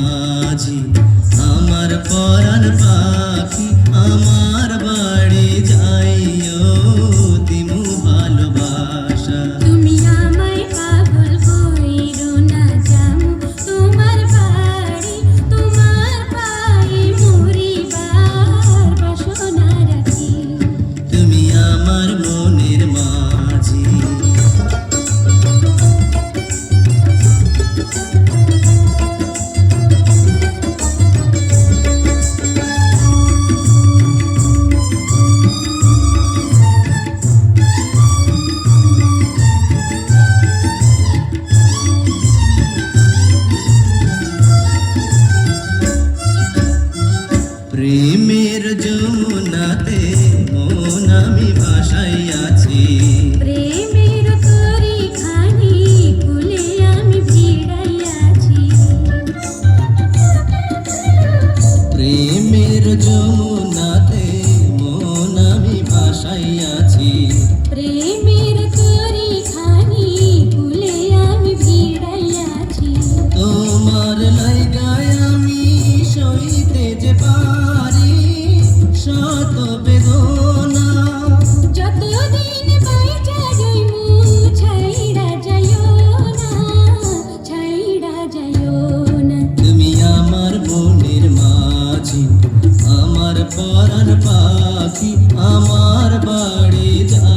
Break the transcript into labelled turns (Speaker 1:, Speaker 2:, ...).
Speaker 1: মাঝি আমার পরাণ পাখি প্রেমের জোনাতে মন আমি ভাসাইয়াছি।
Speaker 2: প্রেমের
Speaker 1: প্রেমের জোনাতে মন আমি ভাসাইয়াছি।
Speaker 2: প্রেম
Speaker 1: পরাণ পাখি আমার বাড়ি যা